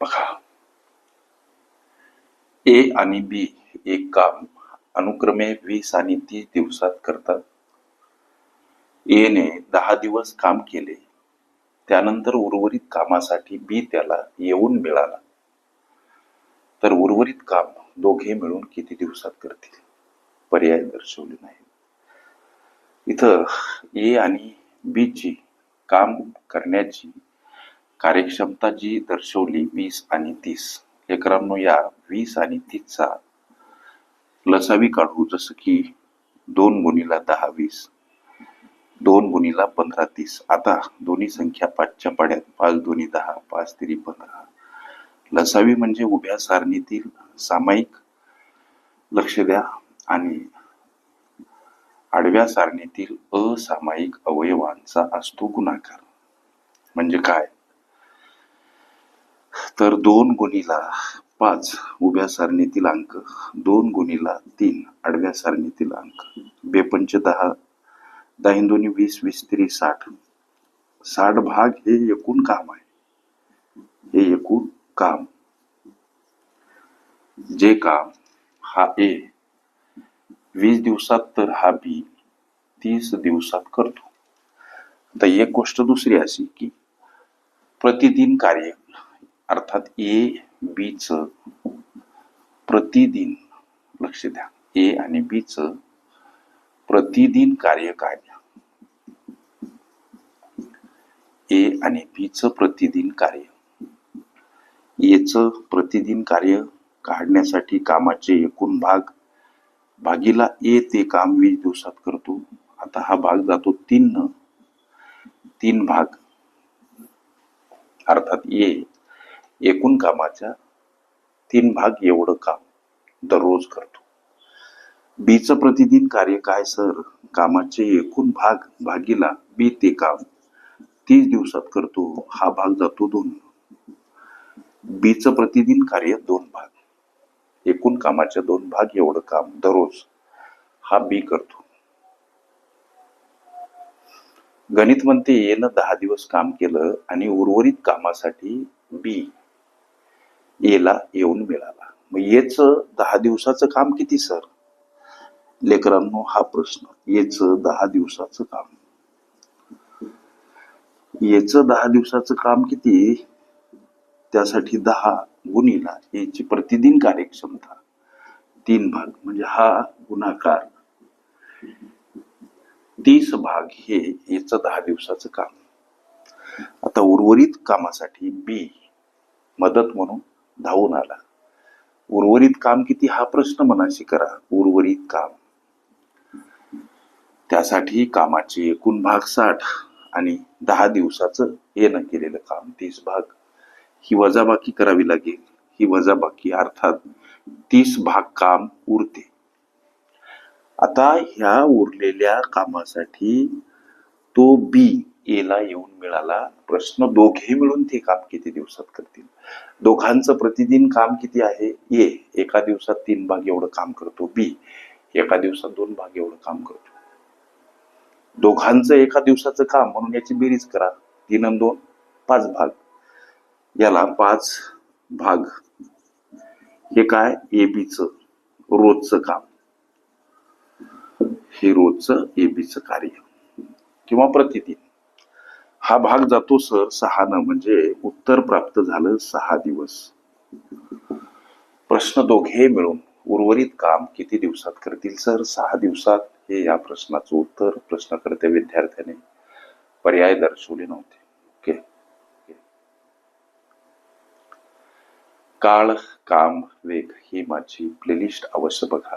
बघा. ए आणि बी एक काम अनुक्रमे वीस आणि तीस दिवसात करतात. ए ने दहा दिवस काम केले. त्यानंतर उर्वरित कामासाठी बी त्याला येऊन मिळाला. तर उर्वरित काम दोघे मिळून किती दिवसात करतील? पर्याय दर्शवले नाही इथं ए आणि बी ची काम करण्याची कार्यक्षमता जी दर्शवली वीस आणि तीस लेकरांनो या वीस आणि तीसचा लसावी काढू जसं की दोन गुणीला दहा वीस दोन गुणीला पंधरा तीस. आता दोन्ही संख्या पाचच्या पाड्यात पाच दोन्ही दहा पाच तिरी पंधरा. लसावी म्हणजे उभ्या सारणीतील सामायिक लक्ष द्या आणि आडव्या सारणीतील असामायिक अवयवांचा असतो गुणाकार. म्हणजे काय? तर दोन गुणीला पाच उभ्या सारणीतील अंक दोन गुणीला तीन आडव्या सारणीतील अंक. बेपंच दहा दहा दोन्ही वीस वीस तरी साठ. साठ भाग हे एकूण काम आहे. हे एकूण काम. जे काम हा ए वीस दिवसात तर हा बी तीस दिवसात करतो. आता एक गोष्ट दुसरी अशी की प्रतिदिन कार्य अर्थात ए बी च प्रतिदिन लक्ष द्या. ए आणि बी च प्रतिदिन कार्य काय ए आणि बी च प्रतिदिन कार्य. एचं प्रतिदिन कार्य काढण्यासाठी कामाचे एकूण भाग भागीला ए ते काम वीस दिवसात करतो. आता हा भाग जातो तीन न. तीन भाग. अर्थात ए एकूण कामाच्या तीन भाग एवढं काम दररोज करतो. बीचं प्रतिदिन कार्य काय सर? कामाचे एकूण भाग भागीला बी ते काम. तीस दिवसात करतो हा भाग जातो दोन. बीचं प्रतिदिन कार्य दोन भाग. एकूण कामाच्या दोन भाग एवढं काम दररोज हा बी करतो. गणित म्हणते येनं दहा दिवस काम केलं आणि उर्वरित कामासाठी बी. येला येऊन मिळाला. मग येच दहा दिवसाचं काम किती सर? लेकरांनो हा प्रश्न. येच दहा दिवसाचं काम. येच दहा दिवसाचं काम किती? त्यासाठी दहा गुणीला याची प्रतिदिन कार्यक्षमता. तीन भाग. म्हणजे हा गुणाकार. तीस भाग हे याच दहा दिवसाचं काम. आता उर्वरित कामासाठी बी मदत म्हणून धावून आला. उर्वरित काम किती हा प्रश्न मनाशी करा. उर्वरित काम. त्यासाठी कामाचे एकूण भाग साठ आणि दहा दिवसाचं येणं केलेलं काम तीस भाग. ही वजाबाकी करावी लागेल. ही वजाबाकी अर्थात तीस भाग काम उरते. आता ह्या उरलेल्या कामासाठी तो बी एला येऊन मिळाला. प्रश्न दोघे मिळून ते काम किती दिवसात करतील? दोघांचं प्रतिदिन काम किती आहे? ए एका दिवसात तीन भाग एवढं काम करतो. बी एका दिवसात दोन भाग एवढं काम करतो. दोघांचं एका दिवसाचं काम म्हणून याची बेरीज करा. तीन आणि दोन पाच भाग. याला पाच भाग. हे काय? ए बीच रोजचं काम. हे रोजचं ए एबीचं कार्य. किंवा प्रतिदिन. हा भाग जातो सर सहानं म्हणजे उत्तर प्राप्त झालं सहा दिवस. प्रश्न दोघे मिळून उर्वरित काम किती दिवसात करतील सर? सहा दिवसात? हे या प्रश्नाचं उत्तर प्रश्नकर्ते विद्यार्थ्याने पर्याय दर्शवले नव्हते. ओके. काळ काम वेग ही माझी प्लेलिस्ट अवश्य बघा.